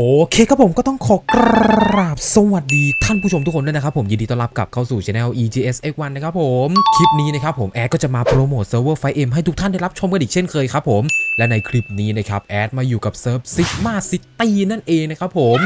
โอเคครับผมก็ต้องขอกราบสวัสดีท่านผู้ชมทุกคนด้วยนะครับผมยินดีต้อนรับกลับเข้าสู่ช anel EGS X1 นะครับผม คลิปนี้นะครับผมแอดก็จะมาโปรโมทเซิร์ฟเวอร์ไฟเอ็มให้ทุกท่านได้รับชมกันอีกเช่นเคยครับผม และในคลิปนี้นะครับแอดมาอยู่กับเซิร์ฟซิกมาซิตี้นั่นเองนะครับผม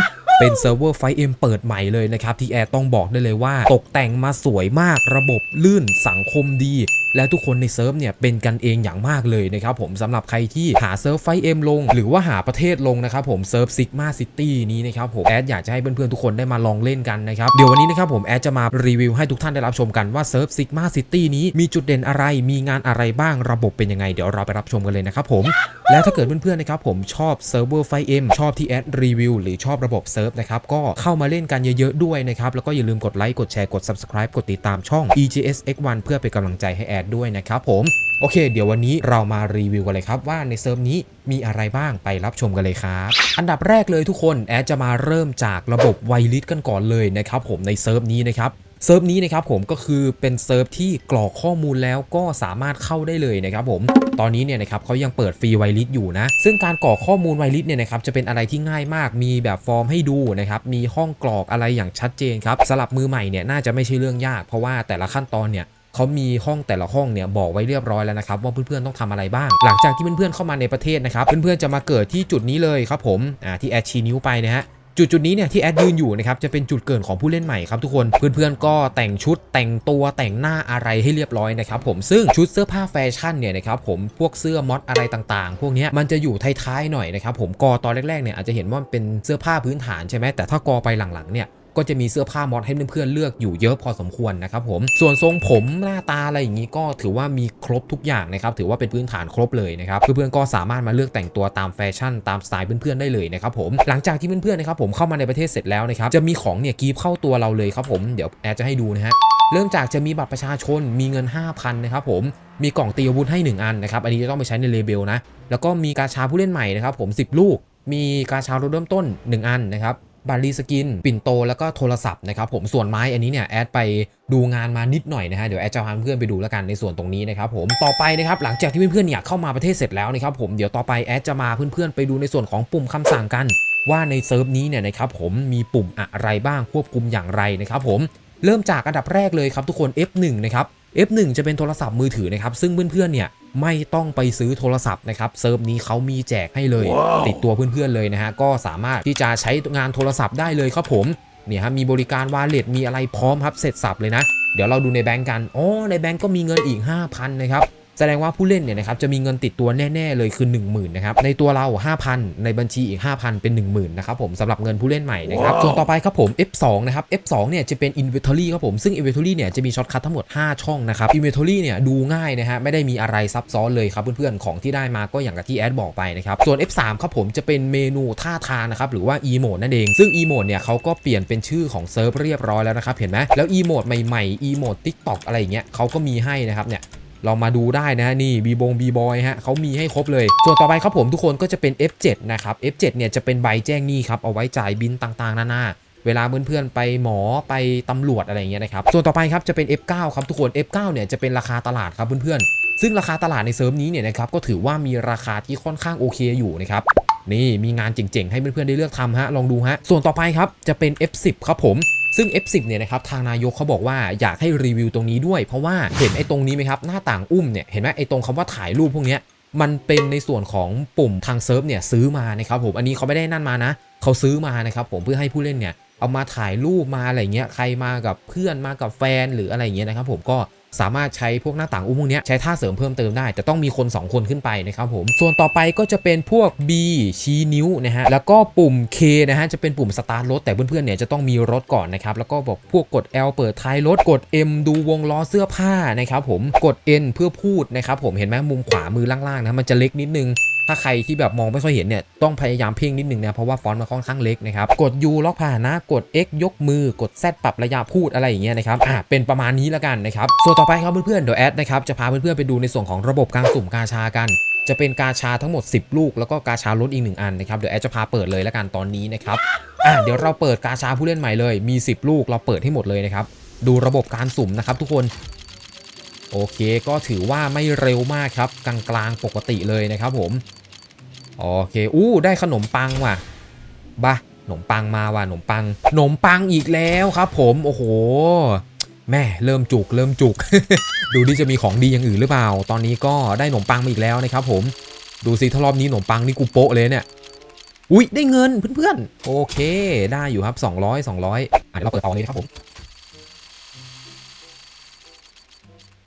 เป็นเซิร์ฟเวอร์ไฟเอ็มเปิดใหม่เลยนะครับที่แอดต้องบอกได้เลยว่า ตกแต่งมาสวยมากระบบลื่นสังคมดี และทุกคนในเซิร์ฟเนี่ยเป็นกันเองอย่างมากเลยนะครับผมสำหรับใครที่หาเซิร์ฟไฟเอ็มลง หรือว่าหาประเทศลงนะครับผมเซิร์ฟซิกมาซิตี้นี้นะครับผมแอดอยากจะให้เพื่อนๆทุกคนได้มาลองเล่นกันนะครับเดี๋ยววันนี้นะครับผมแอดจะมารีวิวให้ทุกท่านได้รับชมกันว่าเซิร์ฟซิกมาซิตี้นี้มีจุดเด่นอะไรมีงานอะไรบ้างระบบเป็นยังไง เดี๋ยวเราไปรับชมกันเลยนะครับผมแล้วถ้าเกิดเพื่อนๆนะครับผมชอบเซิร์ฟเวอร์ไฟเอ็มชอบที่แอดรีวิวหรือชอบระบบเซิร์ฟนะครับก็เข้ามาเล่นกันเยอะๆด้วยนะครับแล้วก็อย่าลืมกดไลค์กดแชร์กด subscribe กดติดตามช่อง EGS X1 เพื่อเป็นกำลังใจให้แอดด้วยนะครับผมโอเค เดี๋ยววันนี้เรามารีวิวกันเลยครับว่าในเซิร์ฟนี้มีอะไรบ้างไปรับชมกันเลยครับ อันดับแรกเลยทุกคนแอดจะมาเริ่มจากระบบไวลิสกันก่อนเลยนะครับผมในเซิร์ฟนี้นะครับ เซิร์ฟนี้นะครับผมก็คือเป็นเซิร์ฟที่กรอกข้อมูลแล้วก็สามารถเข้าได้เลยนะครับผมตอนนี้เนี่ยนะครับเขายังเปิดฟรีไวลิสอยู่นะ ซึ่งการกรอกข้อมูลไวลิสเนี่ยนะครับจะเป็นอะไรที่ง่ายมากมีแบบฟอร์มให้ดูนะครับมีห้องกรอกอะไรอย่างชัดเจนครับสำหรับมือใหม่เนี่ยน่าจะไม่ใช่เรื่องยาก เพราะว่าแต่ละขั้นตอนเนี่ยเขามีห้องแต่ละห้องเนี่ยบอกไว้เรียบร้อยแล้วนะครับว่าเพื่อนๆต้องทำอะไรบ้าง หลังจากที่เพื่อนๆเข้ามาในประเทศนะครับเพื่อนๆจะมาเกิดที่จุดนี้เลยครับผมอ่าที่แอดชีนิ้วไปนะฮะ จุดจุดนี้เนี่ยที่แอดยืนอยู่นะครับจะเป็นจุดเกิดของผู้เล่นใหม่ครับทุกคนเพื่อนๆก็แต่งชุดแต่งตัวแต่งหน้าอะไรให้เรียบร้อยนะครับผมซึ่งชุดเสื้อผ้าแฟชั่นเนี่ยนะครับผมพวกเสื้อมอดอะไรต่างๆ พวกนี้มันจะอยู่ท้ายๆหน่อยนะครับผมกอตอนแรกๆเนี่ยอาจจะเห็นว่าเป็นเสื้อผ้าพื้นฐานใช่ไหมแต่ถ้ากอไปหลังๆเนี่ย ก็จะมีเสื้อผ้ามอดให้เพื่อนๆเลือกอยู่เยอะพอสมควรนะครับผมส่วนทรงผมหน้าตาอะไรอย่างนี้ก็ถือว่ามีครบทุกอย่างนะครับถือว่าเป็นพื้นฐานครบเลยนะครับเพื่อนๆก็สามารถมาเลือกแต่งตัวตามแฟชั่นตามสไตล์เพื่อนๆได้เลยนะครับผมหลังจากที่เพื่อนๆนะครับผมเข้ามาในประเทศเสร็จแล้วนะครับจะมีของเนี่ยกีบเข้าตัวเราเลยครับผมเดี๋ยวแอดจะให้ดูนะฮะเริ่มจากจะมีบัตรประชาชนมีเงิน 5,000นะครับผมมีกล่องตีอาวุธให้ 1 อันนะครับอันนี้จะต้องไปใช้ในเลเบลนะแล้วก็มีกาชาผู้เล่นใหม่นะครับผม 10 ลูก มีกาชารถเริ่มต้น 1 อันนะครับ บารีสกิน ปิ่นโตแล้วก็โทรศัพท์นะครับผมส่วนไม้อันนี้เนี่ยแอดไปดูงานมานิดหน่อยนะฮะเดี๋ยวแอดจะพาเพื่อนไปดูแล้วกันในส่วนตรงนี้นะครับผมต่อไปนะครับหลังจากที่เพื่อนๆเนี่ยเข้ามาประเทศเสร็จแล้วนะครับผมเดี๋ยวต่อไปแอดจะมาเพื่อนๆไปดูในส่วนของปุ่มคำสั่งกัน ว่าในเซิร์ฟนี้เนี่ยนะครับผมมีปุ่มอะไรบ้างควบคุมอย่างไรนะครับผมเริ่มจากอันดับแรกเลยครับทุกคน F1 นะครับ F1 จะเป็นโทรศัพท์มือถือนะครับซึ่งเพื่อนๆเนี่ยไม่ต้องไปซื้อโทรศัพท์นะครับเซิร์ฟนี้เขามีแจกให้เลยติดตัวเพื่อนๆเลยนะฮะก็สามารถที่จะใช้งานโทรศัพท์ได้เลยครับผมเนี่ยฮะมีบริการวาเลตมีอะไรพร้อมครับเสร็จสับเลยนะ เดี๋ยวเราดูในแบงก์กันอ๋อในแบงก์ก็มีเงินอีก 5,000นะครับ แสดงว่าผู้เล่นเนี่ยนะครับจะมีเงินติดตัวแน่ๆเลยคือ 10,000นะครับในตัวเรา 5,000 ในบัญชีอีก 5,000 เป็น 10,000นะครับผมสำหรับเงินผู้เล่นใหม่นะครับส่วนต่อไปครับผม F2 นะครับ F2 เนี่ยจะเป็น Inventory ครับผมซึ่ง Inventory เนี่ยจะมีช็อตคัททั้งหมด 5 ช่องนะครับ Inventory เนี่ยดูง่ายนะฮะไม่ได้มีอะไรซับซ้อนเลยครับเพื่อนๆของที่ได้มาก็อย่างกับที่แอดบอกไปนะครับส่วน F3 ครับผมจะเป็นเมนูท่าทางนะครับหรือว่า e m o d e นั่นเองซึ่ง e m o d e เนี่ยเขาก็เปลี่ยนเป็นชื่อของเซิร์ฟเรียบร้อยแล้วนะครับเห็นไหมแล้ว e m o d e ใหม่ๆ e m o d e TikTok อะไรอย่างเงี้ยเขาก็มีให้นะครับเนี่ย เรามาดูได้นะนี่บีบงบีบอยฮะเขามีให้ครบเลย ส่วนต่อไปครับผมทุกคนก็จะเป็น F7 นะครับ F7 เนี่ยจะเป็นใบแจ้งหนี้ครับเอาไว้จ่ายบินต่างๆนานาเวลาเพื่อนๆไปหมอไปตำรวจอะไรอย่างเงี้ยนะครับ ส่วนต่อไปครับจะเป็น F9 ครับทุกคน F9 เนี่ยจะเป็นราคาตลาดครับเพื่อนๆ ซึ่งราคาตลาดในเซิร์ฟนี้เนี่ยนะครับก็ถือว่ามีราคาที่ค่อนข้างโอเคอยู่นะครับนี่มีงานเจ๋งๆ ให้เพื่อนๆได้เลือกทำฮะลองดูฮะส่วนต่อไปครับจะเป็น F10 ครับผม ซึ่ง F10 เนี่ยนะครับทางนายกเขาบอกว่าอยากให้รีวิวตรงนี้ด้วย เพราะว่าเห็นไอ้ตรงนี้ไหมครับหน้าต่างอุ้มเนี่ยเห็นไหมไอ้ตรงคำว่าถ่ายรูปพวกเนี้ยมันเป็นในส่วนของปุ่มทางเซิร์ฟเนี่ยซื้อมานะครับผมอันนี้เขาไม่ได้นั่นมานะเขาซื้อมานะครับผมเพื่อให้ผู้เล่นเนี่ยเอามาถ่ายรูปมาอะไรเงี้ยใครมากับเพื่อนมากับแฟนหรืออะไรเงี้ยนะครับผมก็ สามารถใช้พวกหน้าต่างอุ้มพวกเนี้ยใช้ท่าเสริมเพิ่มเติมได้ แต่ต้องมีคน 2 คนขึ้นไปนะครับผม ส่วนต่อไปก็จะเป็นพวก B ชี้นิ้วนะฮะ แล้วก็ปุ่ม K นะฮะ จะเป็นปุ่มสตาร์ทรถ แต่เพื่อนๆเนี่ยจะต้องมีรถก่อนนะครับ แล้วก็บอกพวกกด L เปิดท้ายรถ กด M ดูวงล้อเสื้อผ้านะครับผม กด N เพื่อพูดนะครับผม เห็นไหมมุมขวามือล่างๆนะ มันจะเล็กนิดนึง ถ้าใครที่แบบมองไม่ค่อยเห็นเนี่ยต้องพยายามเพ่งนิดนึงนะเพราะว่าฟอนต์มันค่อนข้างเล็กนะครับกด U ล็อกผ่านนะกด X ยกมือกด Z ปรับระยะพูดอะไรอย่างเงี้ยนะครับอ่าเป็นประมาณนี้แล้วกันนะครับส่วนต่อไปครับเพื่อนๆเดี๋ยวแอดนะครับจะพาเพื่อนๆไปดูในส่วนของระบบการสุ่มกาชากันจะเป็นกาชาทั้งหมด 10 ลูก แล้วก็กาชาลดอีกหนึ่งอันนะครับ เดี๋ยวแอดจะพาเปิดเลยแล้วกันตอนนี้นะครับ อ่าเดี๋ยวเราเปิดกาชาผู้เล่นใหม่เลย มี 10 ลูกเราเปิดให้หมดเลยนะครับ ดูระบบการสุ่มนะครับทุกคน โอเคก็ถือว่าไม่เร็วมากครับ กลางๆปกติเลยนะครับผมโอเคอู้ได้ขนมปังว่ะบะขนมปังมาว่ะขนมปังขนมปังอีกแล้วครับ ผมโอ้โหแม่เริ่มจุกเริ่มจุก ดูดิจะมีของดีอย่างอื่นหรือเปล่า ตอนนี้ก็ได้ขนมปังมาอีกแล้วนะครับ ผมดูสิถ้ารอบนี้ขนมปังนี่กูโปะเลยเนี่ยอุ๊ยได้เงินเพื่อนๆโอเค ได้อยู่ครับ 200 200อะเดี๋ยวเราเปิดต่อเลยครับผม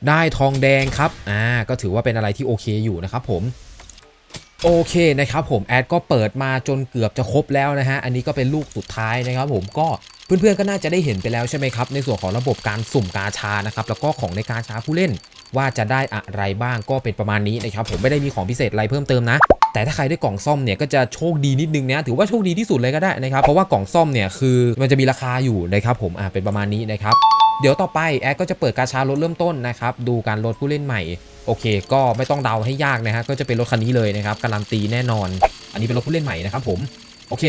ได้ทองแดงครับ อ่า ก็ถือว่าเป็นอะไรที่โอเคอยู่นะครับผม โอเคนะครับผมแอดก็เปิดมาจนเกือบจะครบแล้วนะฮะ อันนี้ก็เป็นลูกสุดท้ายนะครับผม ก็เพื่อนๆก็น่าจะได้เห็นไปแล้วใช่ไหมครับ ในส่วนของระบบการสุ่มกาชานะครับ แล้วก็ของในกาชาผู้เล่นว่าจะได้อะไรบ้างก็เป็นประมาณนี้นะครับผมไม่ได้มีของพิเศษอะไรเพิ่มเติมนะ แต่ถ้าใครได้กล่องซ่อมเนี่ยก็จะโชคดีนิดนึงนะถือว่าโชคดีที่สุดเลยก็ได้นะครับเพราะว่ากล่องซ่อมเนี่ยคือมันจะมีราคาอยู่นะครับผมอ่าเป็นประมาณนี้นะครับ เดี๋ยวต่อไปแอดก็จะเปิดกาชารถเริ่มต้นนะครับดูการลดผู้เล่นใหม่โอเค ก็ไม่ต้องเดาให้ยากนะฮะก็จะเป็นรถคันนี้เลยนะครับการันตีแน่นอน อันนี้เป็นรถผู้เล่นใหม่นะครับผมโอเค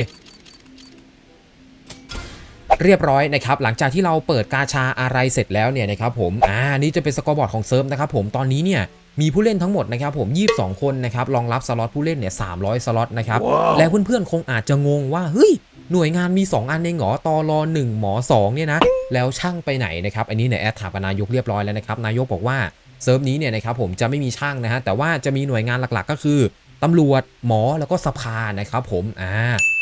เรียบร้อยนะครับหลังจากที่เราเปิดกาชาอะไรเสร็จแล้วเนี่ยนะครับผมอ่านี่จะเป็นสกอร์บอร์ดของเซิร์ฟนะครับผมตอนนี้เนี่ยมีผู้เล่นทั้งหมดนะครับผม 22 คนนะครับรองรับสล็อตผู้เล่นเนี่ย300 สล็อตนะครับแล้วเพื่อนๆคงอาจจะงงว่าเฮ้ย หน่วยงานมี 2 อันเองเหรอตอรอ1หมอ2เนี่ยนะแล้วช่างไปไหนนะครับ อันนี้เนี่ยแอดถามนายกเรียบร้อยแล้วนะครับ นายกบอกว่าเซิร์ฟนี้เนี่ยนะครับผมจะไม่มีช่างนะฮะแต่ว่าจะมีหน่วยงานหลักๆ ก็คือตำรวจหมอแล้วก็สภานะครับผมอ่า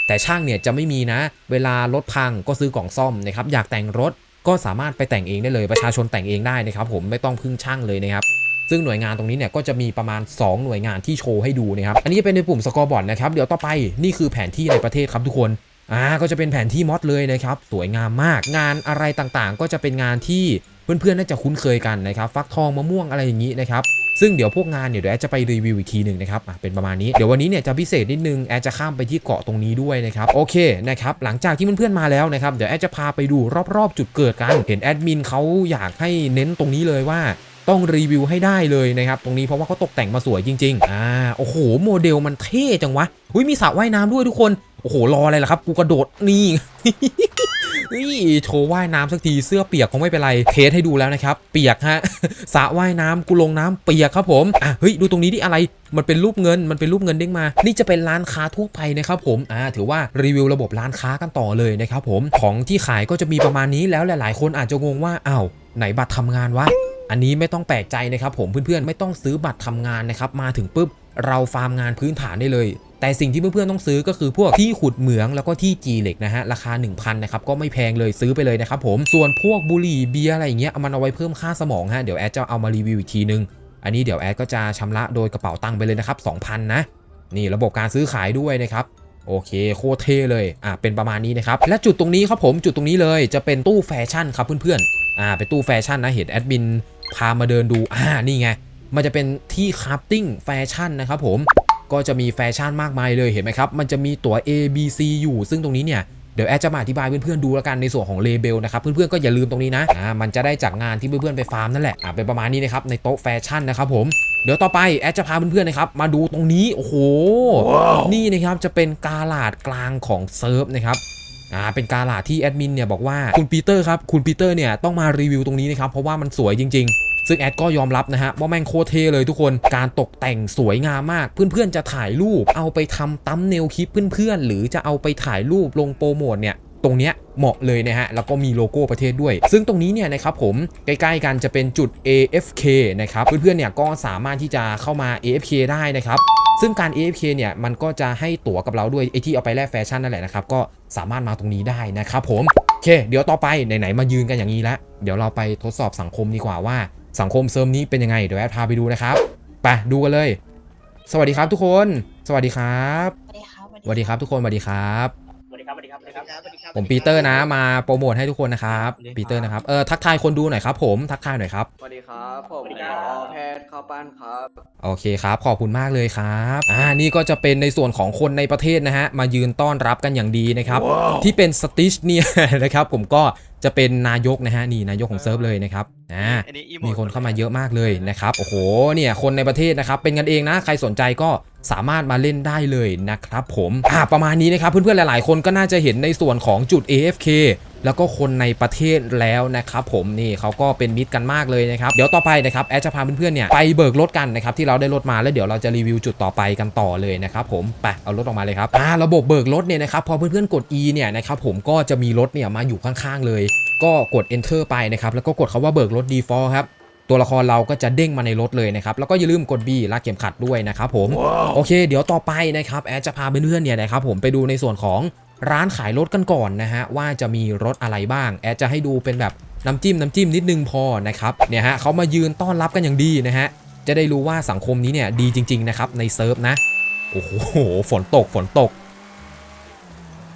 แต่ช่างเนี่ยจะไม่มีนะ เวลารถพังก็ซื้อกล่องซ่อมนะครับอยากแต่งรถก็สามารถไปแต่งเองได้เลยประชาชนแต่งเองได้นะครับ ผมไม่ต้องพึ่งช่างเลยนะครับซึ่งหน่วยงานตรงนี้เนี่ยก็จะมีประมาณ 2 หน่วยงานที่โชว์ให้ดูนะครับ อันนี้จะเป็นในปุ่มสกอร์บอร์ดนะครับ เดี๋ยวต่อไปนี่คือแผนที่ในประเทศครับทุกคน อ่าก็จะเป็นแผนที่มอดเลยนะครับสวยงามมากงานอะไรต่างๆ ก็จะเป็นงานที่เพื่อนๆน่าจะคุ้นเคยกันนะครับฟักทองมะม่วงอะไรอย่างนี้นะครับซึ่งเดี๋ยวพวกงานเนี่ยเดี๋ยวแอดจะไปรีวิวอีกทีหนึ่งนะครับอะเป็นประมาณนี้เดี๋ยววันนี้เนี่ยจะพิเศษนิดนึงแอดจะข้ามไปที่เกาะตรงนี้ด้วยนะครับโอเคนะครับหลังจากที่เพื่อนๆมาแล้วนะครับเดี๋ยวแอดจะพาไปดูรอบๆ จุดเกิดกันเห็นแอดมินเขาอยากให้เน้นตรงนี้เลยว่าต้องรีวิวให้ได้เลยนะครับ ตรงนี้เพราะว่าเขาตกแต่งมาสวยจริง ๆ อ่า โอ้โห โมเดลมันเท่จังวะ อุ้ยมีสระว่ายน้ำด้วยทุกคน โอ้โห รออะไรล่ะครับ กูกระโดด นี่นี่โชว์ว่ายน้ำสักทีเสื้อเปียกคงไม่เป็นไรเทสให้ดูแล้วนะครับ เปียกฮะสระว่ายน้ำกูลงน้ำเปียกครับผมอะเฮ้ยดูตรงนี้ดิอะไรมันเป็นรูปเงินมันเป็นรูปเงินเด้งมา นี่จะเป็นร้านค้าทั่วไปนะครับผมอ่าถือว่ารีวิวระบบร้านค้ากันต่อเลยนะครับผมของที่ขายก็จะมีประมาณนี้แล้วหลาย ๆ คนอาจจะงงว่าอ้าวไหนบัตรทำงานวะอันนี้ไม่ต้องแปลกใจนะครับผมเพื่อนๆไม่ต้องซื้อบัตรทำงานนะครับมาถึงปุ๊บเราฟาร์มงานพื้นฐานได้เลย แต่สิ่งที่เพื่อนๆต้องซื้อก็คือพวกที่ขุดเหมืองแล้วก็ที่จีเหล็กนะฮะราคา 1,000นะครับก็ไม่แพงเลยซื้อไปเลยนะครับผมส่วนพวกบุหรี่เบียร์อะไรอย่างเงี้ยเอามันเอาไว้เพิ่มค่าสมองฮะเดี๋ยวแอดจะเอามารีวิวอีกทีนึง อันนี้เดี๋ยวแอดก็จะชำระโดยกระเป๋าตังค์ไปเลยนะครับ2,000นะนี่ระบบการซื้อขายด้วยนะครับโอเคโคตรเท่เลยอะเป็นประมาณนี้นะครับและจุดตรงนี้ครับผมจุดตรงนี้เลยจะเป็นตู้แฟชั่นครับเพื่อนๆอ่าเป็นตู้แฟชั่นนะเห็นแอดมินพามาเดินดูอ่านี่ไงมันจะเป็นที่คราฟติ้งแฟชั่นนะครับผม ก็จะมีแฟชั่นมากมายเลยเห็นไหมครับ มันจะมีตัว A B C อยู่ ซึ่งตรงนี้เนี่ยเดี๋ยวแอดจะมาอธิบายเพื่อนๆดูแล้วกันในส่วนของเลเบลนะครับเพื่อนๆก็อย่าลืมตรงนี้นะอ่ามันจะได้จากงานที่เพื่อนๆไปฟาร์มนั่นแหละอ่าเป็นประมาณนี้นะครับในโต๊ะแฟชั่นนะครับผมเดี๋ยวต่อไปแอดจะพาเพื่อนๆนะครับมาดูตรงนี้โอ้โหนี่นะครับจะเป็นกาลาดกลางของเซิร์ฟนะครับอ่าเป็นกาลาดที่แอดมินเนี่ยบอกว่าคุณปีเตอร์ครับคุณปีเตอร์เนี่ยต้องมารีวิวตรงนี้นะครับเพราะว่ามันสวยจริงๆ ซึ่งแอดก็ยอมรับนะฮะว่าแม่งโคตรเท่เลยทุกคนการตกแต่งสวยงามมาก เพื่อนๆจะถ่ายรูป เอาไปทำตั้มเนลคลิปเพื่อนๆ หรือจะเอาไปถ่ายรูปลงโปรโมทเนี่ยตรงเนี้ยเหมาะเลยนะฮะ แล้วก็มีโลโก้ประเทศด้วย ซึ่งตรงนี้เนี่ยนะครับผม ใกล้ๆกันจะเป็นจุด AFK นะครับ เพื่อนๆเนี่ยก็สามารถที่จะเข้ามา AFK ได้นะครับ ซึ่งการ AFK เนี่ยมันก็จะให้ตั๋วกับเราด้วยไอที่เอาไปแลกแฟชั่นนั่นแหละนะครับ ก็สามารถมาตรงนี้ได้นะครับผม โอเค เดี๋ยวต่อไปไหนๆมายืนกันอย่างนี้แล้ว เดี๋ยวเราไปทดสอบสังคมดีกว่าว่า สังคมเซิร์ฟนี้เป็นยังไงเดี๋ยวแอดพาไปดูนะครับไปดูกันเลย สวัสดีครับทุกคน สวัสดีครับสวัสดีครับสวัสดีครับทุกคนสวัสดีครับสวัสดีครับสวัสดีครับสวัสดีครับสวัสดีครับ ผมปีเตอร์นะมาโปรโมทให้ทุกคนนะครับปีเตอร์นะครับเออทักทายคนดูหน่อยครับ ผมทักทายหน่อยครับสวัสดีครับผมสวัสดีหคมรับอแพทย์ข้าวปั้นครับโอเคครับขอบคุณมากเลยครับอ่านี่ก็จะเป็นในส่วนของคนในประเทศนะฮะมายืนต้อนรับกันอย่างดีนะครับที่เป็นสติชเนี่ยนะครับผมก็ จะเป็นนายกนะฮะนี่นายกของเซิร์ฟเลยนะครับอ่าอันนี้อีมีคนเข้ามาเยอะมากเลยนะครับโอ้โหเนี่ยคนในประเทศนะครับเป็นกันเองนะใครสนใจก็สามารถมาเล่นได้เลยนะครับผมอ่าประมาณนี้นะครับเพื่อนๆหลายๆ คนก็น่าจะเห็นในส่วนของจุด AFK แล้วก็คนในประเทศแล้วนะครับผมนี่เขาก็เป็นมิตรกันมากเลยนะครับเดี๋ยวต่อไปนะครับแอดจะพาเพื่อนๆเนี่ยไปเบิกรถกันนะครับที่เราได้รถมาแล้วเดี๋ยวเราจะรีวิวจุดต่อไปกันต่อเลยนะครับผมไปเอารถออกมาเลยครับอ่าระบบเบิกรถเนี่ยนะครับพอเพื่อนๆกด E เนี่ยนะครับผมก็จะมีรถเนี่ยมาอยู่ข้างๆ เลย ก็กด enter ไปนะครับแล้วก็กดคาว่าเบิกรถ default ครับตัวละครเราก็จะเด้งมาในรถเลยนะครับ แล้วก็อย่าลืมกด B ลากเข็มขัดด้วยนะครับผมโอเค เดี๋ยวต่อไปนะครับ แอดจะพาเพื่อนๆเนี่ยนะครับผมไปดูในส่วนของ ร้านขายรถกันก่อนนะฮะว่าจะมีรถอะไรบ้าง แอดจะให้ดูเป็นแบบน้ำจิ้มน้ำจิ้มนิดนึงพอนะครับเนี่ยฮะเขามายืนต้อนรับกันอย่างดีนะฮะจะได้รู้ว่าสังคมนี้เนี่ยดีจริง ๆ นะครับ ในเซิร์ฟนะ โอ้โหฝนตกฝนตก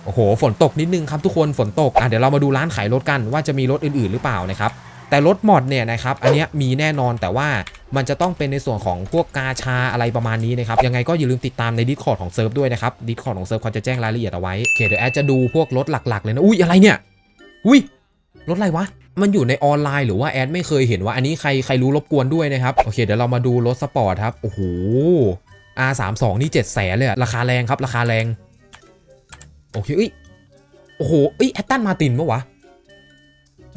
โอ้โหฝนตกนิดนึงครับทุกคนฝนตกอะเดี๋ยวเรามาดูร้านขายรถกันว่าจะมีรถอื่นๆหรือเปล่านะครับแต่รถมอดเนี่ยนะครับอันนี้มีแน่นอนแต่ว่า มันจะต้องเป็นในส่วนของพวกกาชาอะไรประมาณนี้นะครับ ยังไงก็อย่าลืมติดตามในดิสคอร์ดของเซิร์ฟด้วยนะครับดิสคอร์ดของเซิร์ฟเขาจะแจ้งรายละเอียดเอาไว้โอเคเดี๋ยวแอดจะดูพวกรถหลัก ๆ เลยนะ อุ้ยอะไรเนี่ย อุ้ยรถอะไรวะ มันอยู่ในออนไลน์หรือว่าแอดไม่เคยเห็นว่าอันนี้ใครใครรู้รบกวนด้วยนะครับ โอเคเดี๋ยวเรามาดูรถสปอร์ตครับ โอ้โห R32 นี่7 0 0แสนเลยราคาแรงครับราคาแรง โอเคเอ้ยโอ้โหเอ้ยแอตตันมาตินปะวะ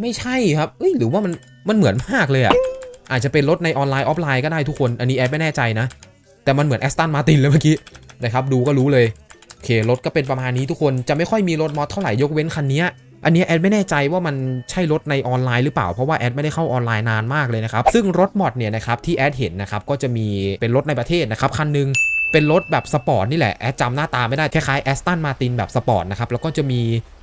ไม่ใช่ครับเอ้ยหรือว่ามันมันเหมือนมากเลยอะ อาจจะเป็นรถในออนไลน์ออฟไลน์ก็ได้ทุกคน อันนี้แอดไม่แน่ใจนะ แต่มันเหมือนแอสตันมาตินเลยเมื่อกี้นะครับดูก็รู้เลยโอเครถก็เป็นประมาณนี้ทุกคนจะไม่ค่อยมีรถมอสเท่าไหร่ยกเว้นคันนี้อันนี้แอดไม่แน่ใจว่ามันใช่รถในออนไลน์หรือเปล่าเพราะว่าแอดไม่ได้เข้าออนไลน์นานมากเลยนะครับซึ่งรถมอดเนี่ยนะครับที่แอดเห็นนะครับก็จะมีเป็นรถในประเทศนะครับคันหนึงเป็นรถแบบสปอร์ตนี่แหละแอดจำหน้าตาไม่ได้คล้ายๆแอสตันมาตินแบบสปอร์ตนะครับแล้วก็จะมี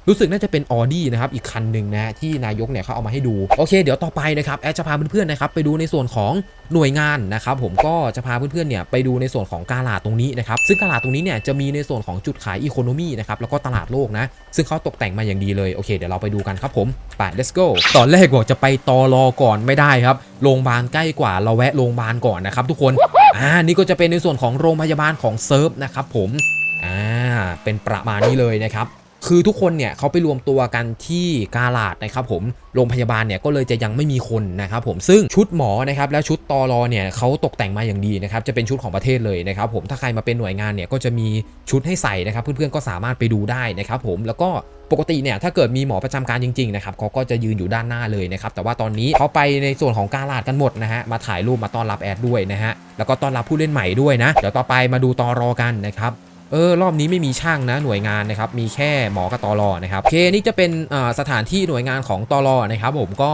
รู้สึกน่าจะเป็นออดี้นะครับอีกคันหนึ่งนะที่นายกเนี่ยเขาเอามาให้ดู โอเค เดี๋ยวต่อไปนะครับแอดจะพาเพื่อนๆนะครับไปดูในส่วนของหน่วยงานนะครับผมก็จะพาเพื่อนๆเนี่ยไปดูในส่วนของกาลาดตรงนี้นะครับซึ่งกาลาดตรงนี้เนี่ยจะมีในส่วนของจุดขายอีโคโนมีนะครับแล้วก็ตลาดโลกนะซึ่งเขาตกแต่งมาอย่างดีเลยโอเคเดี๋ยวเราไปดูกันครับผมไป let's go ตอนแรกบอกจะไปตอรอก่อนไม่ได้ครับโรงพยาบาลใกล้กว่าเราแวะโรงพยาบาลก่อนนะครับทุกคนอ่านี่ก็จะเป็นในส่วนของโรงพยาบาลของเซิร์ฟนะครับผมอ่าเป็นประมาณนี้เลยนะครับ คือทุกคนเนี่ยเขาไปรวมตัวกันที่กาลาดนะครับผมโรงพยาบาลเนี่ยก็เลยจะยังไม่มีคนนะครับผมซึ่งชุดหมอนะครับและชุดตอรอเนี่ยเขาตกแต่งมาอย่างดีนะครับจะเป็นชุดของประเทศเลยนะครับผมถ้าใครมาเป็นหน่วยงานเนี่ยก็จะมีชุดให้ใส่นะครับ เพื่อนๆก็สามารถไปดูได้นะครับผมแล้วก็ปกติเนี่ยถ้าเกิดมีหมอประจำการจริงๆนะครับเขาก็จะยืนอยู่ด้านหน้าเลยนะครับแต่ว่าตอนนี้เขาไปในส่วนของกาลาดกันหมดนะฮะมาถ่ายรูปมาต้อนรับแอดด้วยนะฮะแล้วก็ต้อนรับผู้เล่นใหม่ด้วยนะเดี๋ยวต่อไปมาดูตอรอกันนะครับ เออรอบนี้ไม่มีช่างนะหน่วยงานนะครับมีแค่หมอกับตอรอนะครับโอเคนี่จะเป็นสถานที่หน่วยงานของตอรอนะครับผมก็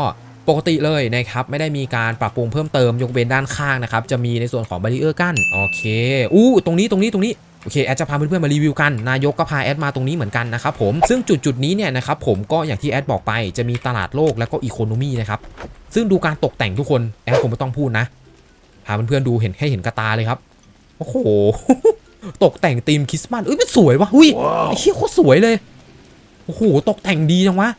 ปกติเลยนะครับไม่ได้มีการปรับปรุงเพิ่มเติมยกเว้นด้านข้างนะครับจะมีในส่วนของบารีเออร์กั้นโอเคอู้ตรงนี้ตรงนี้ตรงนี้โอเคแอดจะพาเพื่อนๆมารีวิวกัน นายกก็พาแอดมาตรงนี้เหมือนกันนะครับผมซึ่งจุดจุดนี้เนี่ยนะครับผมก็อย่างที่แอดบอกไปจะมีตลาดโลกแล้วก็อีโคโนมีนะครับซึ่งดูการตกแต่งทุกคนแอดคงไม่ต้องพูดนะพาเพื่อนๆดูเห็นให้เห็นกระตาเลยครับโอ้โห ตกแต่งธีมคริสต์มาสเอ้ยมันสวยวะหุ้ยไอ้เหี้ยโคตรสวยเลยโอ้โหตกแต่งดีจังวะ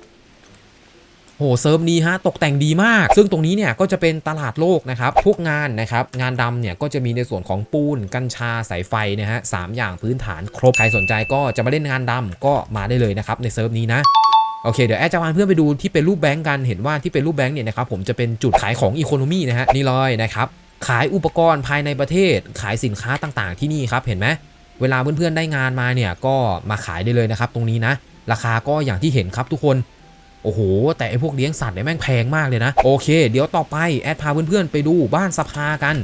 โหเซิร์ฟนี้ฮะตกแต่งดีมาก ซึ่งตรงนี้เนี่ยก็จะเป็นตลาดโลกนะครับ พวกงานนะครับ งานดำเนี่ยก็จะมีในส่วนของปูน กัญชาสายไฟนะฮะสามอย่างพื้นฐานครบ ใครสนใจก็จะมาเล่นงานดำก็มาได้เลยนะครับ ในเซิร์ฟนี้นะโอเคเดี๋ยวแอดจะพาเพื่อนไปดูที่เป็นรูปแบงก์กันเห็นว่าที่เป็นรูปแบงก์เนี่ยนะครับผมจะเป็นจุดขายของอีโคโนมีนะฮะนี่เลยนะครับ ขายอุปกรณ์ภายในประเทศ ขายสินค้าต่างๆ ที่นี่ครับเห็นไหมเวลาเพื่อนๆได้งานมาเนี่ยก็มาขายได้เลยนะครับ ตรงนี้นะ ราคาก็อย่างที่เห็นครับทุกคนโอ้โห แต่ไอพวกเลี้ยงสัตว์เนี่ยแม่งแพงมากเลยนะ โอเค เดี๋ยวต่อไปแอดพาเพื่อนๆไปดูบ้านสภากัน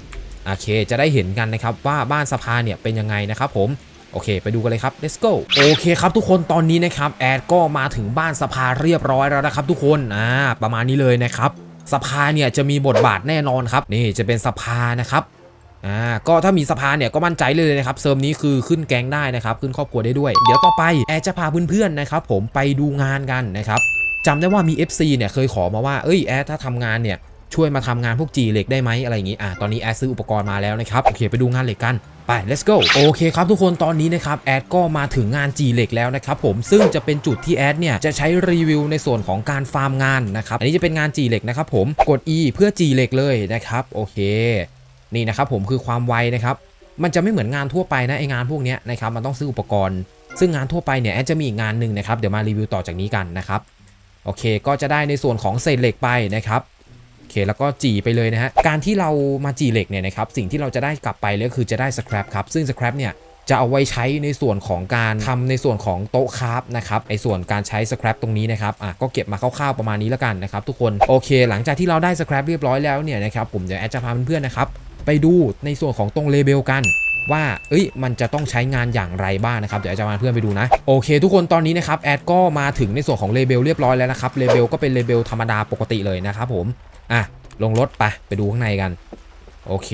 โอเค จะได้เห็นกันนะครับว่าบ้านสภาเนี่ยเป็นยังไงนะครับผม โอเค ไปดูกันเลยครับ let's go โอเคครับทุกคน ตอนนี้นะครับแอดก็มาถึงบ้านสภาเรียบร้อยแล้วนะครับทุกคน อ่า ประมาณนี้เลยนะครับ สภาเนี่ยจะมีบทบาทแน่นอนครับนี่จะเป็นสภานะครับอ่าก็ถ้ามีสภาเนี่ยก็มั่นใจเลยนะครับเซิร์ฟนี้คือขึ้นแก๊งได้นะครับขึ้นครอบครัวได้ด้วย เดี๋ยวต่อไปแอดจะพาเพื่อนๆนะครับผมไปดูงานกันนะครับจำได้ว่ามี FC เนี่ยเคยขอมาว่าเอ้ยแอดถ้าทำงานเนี่ยช่วยมาทำงานพวกจีเหล็กได้ไหมอะไรอย่างงี้อ่าตอนนี้แอดซื้ออุปกรณ์มาแล้วนะครับโอเคไปดูงานเหล็กกัน let's go โอเคครับทุกคนตอนนี้นะครับแอดก็มาถึงงานจีเหล็กแล้วนะครับผมซึ่งจะเป็นจุดที่แอดเนี่ยจะใช้รีวิวในส่วนของการฟาร์มงานนะครับอันนี้จะเป็นงานจีเหล็กนะครับผมกด E เพื่อจีเหล็กเลยนะครับโอเค นี่นะครับผมคือความไวนะครับมันจะไม่เหมือนงานทั่วไปนะไองานพวกนี้นะครับมันต้องซื้ออุปกรณ์ ซึ่งงานทั่วไปเนี่ยแอดจะมีอีกงานหนึ่งนะครับเดี๋ยวมารีวิวต่อจากนี้กันนะครับโอเค ก็จะได้ในส่วนของเศษเหล็กไปนะครับ เคแล้วก็จีไปเลยนะฮะการที่เรามาจีเหล็กเนี่ยนะครับสิ่งที่เราจะได้กลับไปเลยก็คือจะได้สครับครับซึ่งสครับเนี่ยจะเอาไว้ใช้ในส่วนของการทำในส่วนของโต๊ะคราฟนะครับในส่วนการใช้สครับตรงนี้นะครับอะก็เก็บมาคร่าวๆประมาณนี้แล้วกันนะครับทุกคนโอเค หลังจากที่เราได้สครับเรียบร้อยแล้วเนี่ยนะครับผมเดี๋ยวแอดจะพาเพื่อนๆนะครับไปดูในส่วนของตรงเลเบลกัน ว่าเอ้ยมันจะต้องใช้งานอย่างไรบ้างนะครับเดี๋ยวจะมาเพื่อนไปดูนะโอเค ทุกคนตอนนี้นะครับแอดก็มาถึงในส่วนของเลเบลเรียบร้อยแล้วนะครับเลเบลก็เป็นเลเบลธรรมดาปกติเลยนะครับผมอะลงรถไปไปดูข้างในกัน โอเค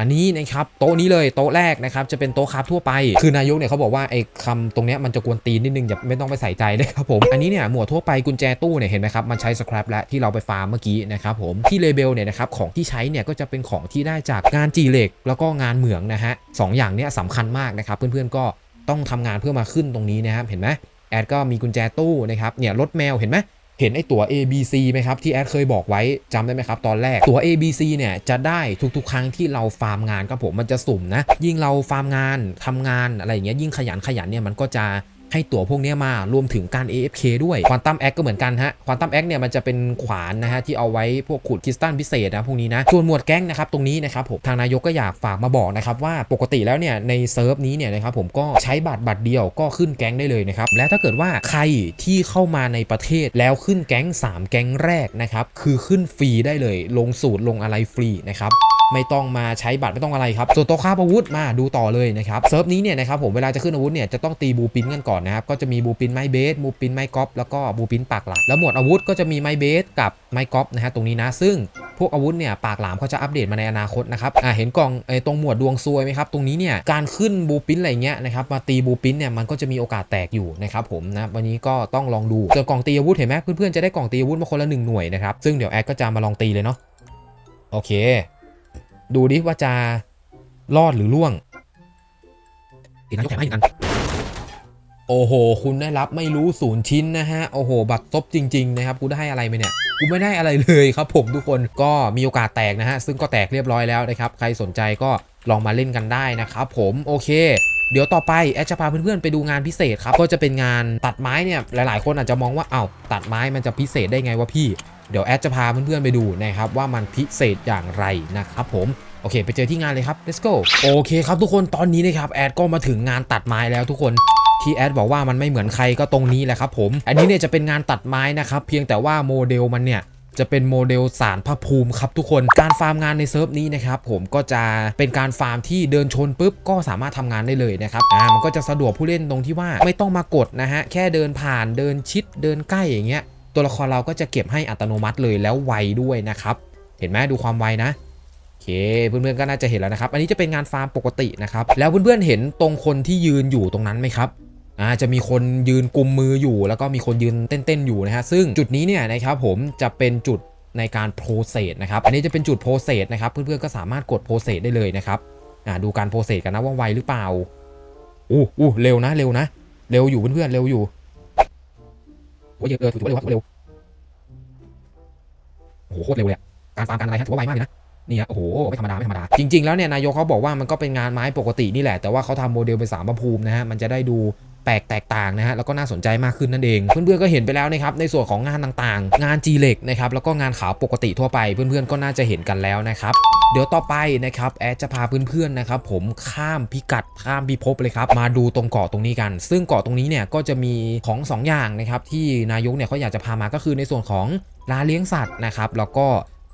อันนี้นะครับโต๊ะนี้เลยโต๊ะแรกนะครับจะเป็นโต๊ะคราฟทั่วไป คือนายกเนี่ยเขาบอกว่าไอ้คำตรงเนี้ยมันจะกวนตีนนิดนึงอย่าไม่ต้องไปใส่ใจเลยครับผมอันนี้เนี่ยหมวดทั่วไปกุญแจตู้เนี่ยเห็นไหมครับมันใช้สครับและที่เราไปฟาร์มเมื่อกี้นะครับผมที่เลเบลเนี่ยนะครับของที่ใช้เนี่ยก็จะเป็นของที่ได้จากงานจีเหล็ก แล้วก็งานเหมืองนะฮะสองอย่างเนี้ยสำคัญมากนะครับเพื่อนๆก็ต้องทำงานเพื่อมาขึ้นตรงนี้นะครับเห็นไหมแอดก็มีกุญแจตู้นะครับเนี่ยรถแมวเห็นไหม เห็นไอตัว A B C ไหมครับที่แอดเคยบอกไว้จำได้ไหมครับตอนแรกตัว A B C เนี่ยจะได้ทุกๆ ครั้งที่เราฟาร์มงานครับผมมันจะสุ่มนะยิ่งเราฟาร์มงานทำงานอะไรอย่างเงี้ยยิ่งขยันขยันเนี่ยมันก็จะ ให้ตั๋วพวกนี้มารวมถึงการ AFK ด้วยควอนตัมแอคก็เหมือนกันฮะควอนตัมแอคเนี่ยมันจะเป็นขวานนะฮะที่เอาไว้พวกขุดคริสตัลพิเศษนะพวกนี้นะส่วนหมวดแก๊งนะครับตรงนี้นะครับผมทางนายกก็อยากฝากมาบอกนะครับว่าปกติแล้วเนี่ยในเซิร์ฟนี้เนี่ยนะครับผมก็ใช้บัตรบัตรเดียวก็ขึ้นแก๊งได้เลยนะครับและถ้าเกิดว่าใครที่เข้ามาในประเทศแล้วขึ้นแก๊ง 3 แก๊งแรกนะครับคือขึ้นฟรีได้เลย ลงสูตรลงอะไรฟรีนะครับไม่ต้องมาใช้บัตรไม่ต้องอะไรครับส่วนตัวค่าอาวุธมาดูต่อเลยนะครับเซิร์ฟนี้เนี่ยนะครับผมเวลาจะขึ้นอาวุธเนี่ยจะต้องตีบูปินกันก่อนนะครับก็จะมีบูปินไม้เบสบูปินไม้กอล์ฟแล้วก็บูปินปากหลามแล้วหมวดอาวุธก็จะมีไม้เบสกับไม้กอล์ฟนะฮะตรงนี้นะซึ่งพวกอาวุธเนี่ยปากหลามเขาจะอัปเดตมาในอนาคตนะครับอ่าเห็นกล่องไอ้ตรงหมวดดวงซวยไหมครับตรงนี้เนี่ยการขึ้นบูปินอะไรเงี้ยนะครับมาตีบูปินเนี่ยมันก็จะมีโอกาสแตกอยู่นะครับผมนะวันนี้ก็ต้องลองดูส่วนกล่องตีอาวุธเห็นไหมเพื่อนๆจะได้กล่องตีอาวุธมาคนละหนึ่งหน่วยนะครับซึ่งเดี๋ยวแอดก็จะมาลองตีเลยเนาะโอเค ดูดิว่าจะรอดหรือล่วงอีกนัดแถมให้อีกอัน โอ้โห คุณได้รับไม่รู้ศูนย์ชิ้นนะฮะ โอ้โห บัตรซบจริง ๆ นะครับ กูได้อะไรไหมเนี่ยกูไม่ได้อะไรเลยครับผมทุกคนก็มีโอกาสแตกนะฮะ ซึ่งก็แตกเรียบร้อยแล้วนะครับ ใครสนใจก็ลองมาเล่นกันได้นะครับผมโอเคเดี๋ยวต่อไปแอดจะพาเพื่อนๆไปดูงานพิเศษครับ ก็จะเป็นงานตัดไม้เนี่ยหลายๆ คนอาจจะมองว่าเอ้าตัดไม้มันจะพิเศษได้ไงวะพี่ เดี๋ยวแอดจะพาเพื่อนๆไปดูนะครับว่ามันพิเศษอย่างไรนะครับผม โอเค ไปเจอที่งานเลยครับ let's go โอเคครับทุกคนตอนนี้นะครับแอดก็มาถึงงานตัดไม้แล้วทุกคนที่แอดบอกว่ามันไม่เหมือนใครก็ตรงนี้แหละครับผม อันนี้เนี่ยจะเป็นงานตัดไม้นะครับเพียงแต่ว่าโมเดลมันเนี่ยจะเป็นโมเดลสารพระภูมิครับทุกคน การฟาร์มงานในเซิร์ฟนี้นะครับผมก็จะเป็นการฟาร์มที่เดินชนปุ๊บก็สามารถทำงานได้เลยนะครับอ่ามันก็จะสะดวกผู้เล่นตรงที่ว่าไม่ต้องมากดนะฮะแค่เดินผ่านเดินชิดเดินใกล้อย่างเงี้ยตัวละครเราก็จะเก็บให้อัตโนมัติเลยแล้วไวด้วยนะครับเห็นไหมดูความไวนะ เคเพื่อนๆก็น่าจะเห็นแล้วนะครับ อันนี้จะเป็นงานฟาร์มปกตินะครับ แล้วเพื่อนๆเห็นตรงคนที่ยืนอยู่ตรงนั้นไหมครับอ่าจะมีคนยืนกุมมืออยู่ แล้วก็มีคนยืนเต้นๆอยู่นะฮะซึ่งจุดนี้เนี่ยนะครับผมจะเป็นจุดในการโปรเซสนะครับอันนี้จะเป็นจุดโปรเซสนะครับเพื่อนๆก็สามารถกดโปรเซสได้เลยนะครับอ่าดูการโปรเซสกันนะว่าไวหรือเปล่าอู้อู้เร็วนะเร็วนะ เร็วอยู่เพื่อนๆเร็วอยู่โอ้ยเออถือว่าเร็วครับเร็วโอ้โหโคตรเร็วเลยการฟาร์มการอะไรฮะถือว่าไวมากเลยนะ นี่ฮะโอ้โหไม่ธรรมดาไม่ธรรมดา จริง ๆ แล้วเนี่ยนายกเขาบอกว่ามันก็เป็นงานไม้ปกตินี่แหละ แต่ว่าเขาทำโมเดลเป็นสามประภูมินะฮะมันจะได้ดูแปลกแตกต่างนะฮะแล้วก็น่าสนใจมากขึ้นนั่นเอง เพื่อนๆก็เห็นไปแล้วนะครับในส่วนของงานต่างๆ งานจีเล็กนะครับแล้วก็งานขาวปกติทั่วไป เพื่อนๆก็น่าจะเห็นกันแล้วนะครับเดี๋ยวต่อไปนะครับแอดจะพาเพื่อนๆนะครับผมข้ามพิกัดข้ามพิภพเลยครับมาดูตรงเกาะตรงนี้กัน ซึ่งเกาะตรงนี้เนี่ยก็จะมีของสองอย่างนะครับที่นายกเนี่ยเขาอยากจะพามาก็คือในส่วนของร้านเลี้ยงสัตว์นะครับแล้วก็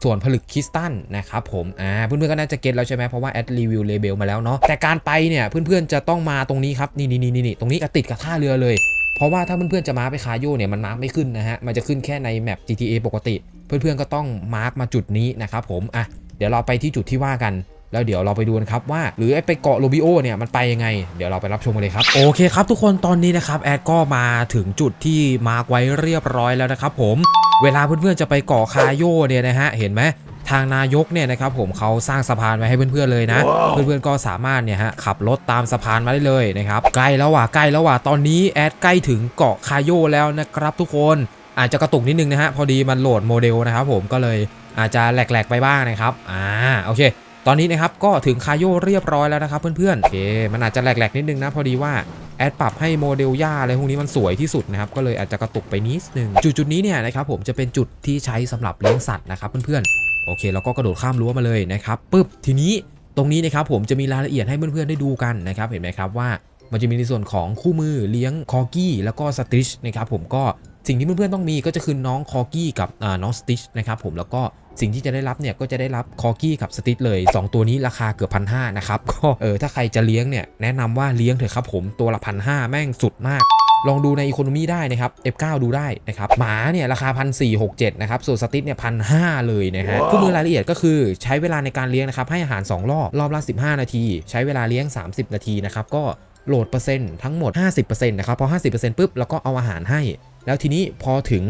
ส่วนผลึกคริสตัลนะครับผมอ่าเพื่อนๆก็น่าจะเก็ตแล้วใช่ไหมเพราะว่าแอดรีวิวเลเบลมาแล้วเนาะแต่การไปเนี่ยเพื่อนๆจะต้องมาตรงนี้ครับนี่นี่นี่นี่ตรงนี้ติดกับท่าเรือเลยเพราะว่าถ้าเพื่อนๆจะมาไปคาโยเนี่ยมันมาไม่ขึ้นนะฮะมันจะขึ้นแค่ในแมป GTA ปกติ เพื่อนๆก็ต้องมาร์กมาจุดนี้นะครับผมอะเดี๋ยวเราไปที่จุดที่ว่ากัน แล้วเดี๋ยวเราไปดูกันครับว่า หรือไอ้ไปเกาะโรบิโอเนี่ยมันไปยังไง เดี๋ยวเราไปรับชมกันเลยครับ โอเคครับทุกคนตอนนี้นะครับแอดก็มาถึงจุดที่มาร์กไว้เรียบร้อยแล้วนะครับผมเวลาเพื่อนๆจะไปเกาะคาโยเนี่ยนะฮะเห็นไหมทางนายกเนี่ยนะครับผมเขาสร้างสะพานไว้ให้เพื่อนๆเลยนะเพื่อนๆก็สามารถเนี่ยฮะขับรถตามสะพานมาได้เลยนะครับใกล้แล้วว่ะใกล้แล้วว่ะตอนนี้แอดใกล้ถึงเกาะคาโยแล้วนะครับทุกคนอาจจะกระตุกนิดนึงนะฮะพอดีมันโหลดโมเดลนะครับผมก็เลยอาจจะแหลกๆไปบ้างนะครับอ่าโอเค ตอนนี้นะครับก็ถึงคาโยเรียบร้อยแล้วนะครับเพื่อนๆโอเคมันอาจจะแหลกๆนิดนึงนะพอดีว่าแอดปรับให้โมเดลหญ้าอะไรพวกนี้มันสวยที่สุดนะครับก็เลยอาจจะกระตุกไปนิดนึงจุดจุดๆนี้เนี่ยนะครับผมจะเป็นจุดที่ใช้สำหรับเลี้ยงสัตว์นะครับเพื่อนๆโอเคเราก็กระโดดข้ามรั้วมาเลยนะครับปึ๊บทีนี้ตรงนี้นะครับผมจะมีรายละเอียดให้เพื่อนๆได้ดูกันนะครับเห็นไหมครับว่ามันจะมีในส่วนของคู่มือเลี้ยงคอกี้แล้วก็สติชนะครับผมก็ สิ่งที่เพื่อนๆต้องมีก็จะคือน้องคอกี้กับอ่าน้องสติชนะครับผมแล้วก็สิ่งที่จะได้รับเนี่ยก็จะได้รับคอกี้กับสติชเลย 2 ตัวนี้ราคาเกือบพันห้านะครับก็เออถ้าใครจะเลี้ยงเนี่ยแนะนำว่าเลี้ยงเถอะครับผมตัวละพันห้าแม่งสุดมากลองดูในอีโคโนมีได้นะครับ F9 ดูได้นะครับ หมาเนี่ยราคา 1,467 นะครับ ส่วนสติ๊ดเนี่ยพันหเลยนะฮะคู่มือรายละเอียดก็คือใช้เวลาในการเลี้ยงนะครับ ให้อาหาร 2 รอบ รอบละ 15 นาที ใช้เวลาเลี้ยง 30 นาทีนะครับ ก็โหลดเปอร์เซ็นต์ทั้งหมด 50%นะครับ พอ 50%ปุ๊บ แล้วก็เอาอาหารให้ แล้วทีนี้พอถึง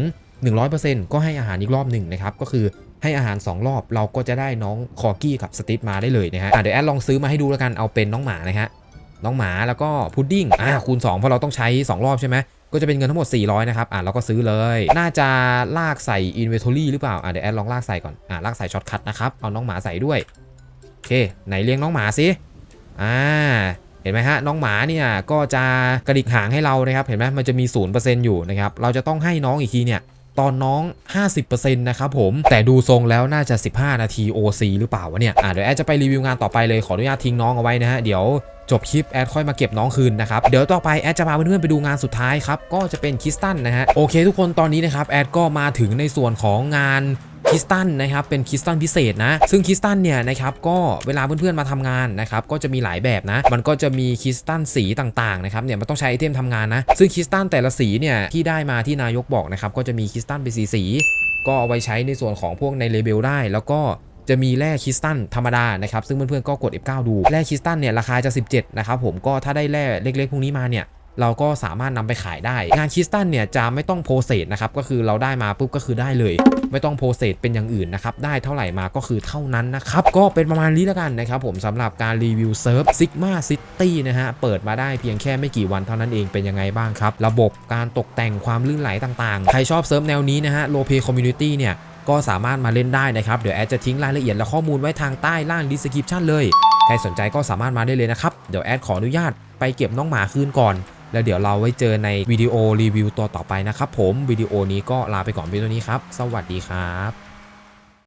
100%ก็ให้อาหารอีกรอบหนึ่งนะครับ ก็คือให้อาหาร 2 รอบเราก็จะได้น้องคอกี้กับสติ๊ดมาได้เลยนะฮะะเดี๋ยวแอดลองซื้อมาให้ดูแล้วกันเอาเป็นน้องหมานะฮะน้องหมาแล้วก็พุดดิ้งอ่าคูณ 2 เพราะเราต้องใช้ 2 รอบใช่ไหมก็จะเป็นเงินทั้งหมด 400 นะครับ อ่าเราก็ซื้อเลย น่าจะลากใส่ inventory หรือเปล่า อ่าเดี๋ยวแอดลองลากใส่ก่อน อ่าลากใส่ช็อตคัทนะครับ เอาน้องหมาใส่ด้วย โอเค ไหนเลี้ยงน้องหมาสิ อ่า ห็นไหมฮะน้องหมาเนี่ยก็จะกระดิกหางให้เรานะครับเห็นไหมมันจะมี 0%อยู่นะครับเราจะต้องให้น้องอีกทีเนี่ยตอนน้อง 50%นะครับผม แต่ดูทรงแล้วน่าจะ 15 นาที OC หรือเปล่าวะเนี่ย อ่าเดี๋ยวแอดจะไปรีวิวงานต่อไปเลย ขออนุญาตทิ้งน้องเอาไว้นะฮะ เดี๋ยวจบคลิปแอดค่อยมาเก็บน้องคืนนะครับ เดี๋ยวต่อไปแอดจะพาเพื่อนๆไปดูงานสุดท้ายครับ ก็จะเป็นคิสตันนะฮะ โอเคทุกคนตอนนี้นะครับแอดก็มาถึงในส่วนของงาน คิสตันนะครับเป็นคิสตันพิเศษนะ ซึ่งคิสตันเนี่ยนะครับก็เวลาเพื่อนๆมาทำงานนะครับก็จะมีหลายแบบนะ มันก็จะมีคิสตันสีต่างๆนะครับเนี่ยมันต้องใช้ไอเทมทำงานนะ ซึ่งคิสตันแต่ละสีเนี่ยที่ได้มาที่นายกบอกนะครับก็จะมีคิสตันเป็นสีสีก็เอาไว้ใช้ในส่วนของพวกในเลเบลได้ แล้วก็จะมีแร่คริสตัลธรรมดานะครับซึ่งเพื่อนๆก็กด F9 ดูแร่คริสตัลเนี่ยราคาจะ 17 นะครับผมก็ถ้าได้แร่เล็กๆพวกนี้มาเนี่ย เราก็สามารถนำไปขายได้ งานคริสตัลเนี่ยจะไม่ต้องโพสเซสนะครับก็คือเราได้มาปุ๊บก็คือได้เลย ไม่ต้องโพสเซสเป็นอย่างอื่นนะครับได้เท่าไหร่มาก็คือเท่านั้นนะครับก็เป็นประมาณนี้แล้วกันนะครับผมสำหรับการรีวิวเซิร์ฟซิกมาซิตี้นะฮะเปิดมาได้เพียงแค่ไม่กี่วันเท่านั้นเองเป็นยังไงบ้างครับ ระบบการตกแต่งความลื่นไหลต่างๆ ใครชอบเซิร์ฟแนวนี้นะฮะโลเพคอมมูนิตี้เนี่ยก็สามารถมาเล่นได้นะครับ เดี๋ยวแอดจะทิ้งรายละเอียดและข้อมูลไว้ทางใต้ล่างดีสคริปชันเลย ใครสนใจก็สามารถมาได้เลยนะครับ เดี๋ยวแอดขออนุญาตไปเก็บน้องหมาคืนก่อน แล้วเดี๋ยวเราไว้เจอในวิดีโอรีวิวตัวต่อไปนะครับผมวิดีโอนี้ก็ลาไปก่อนเพียงเท่านี้ครับ สวัสดีครับ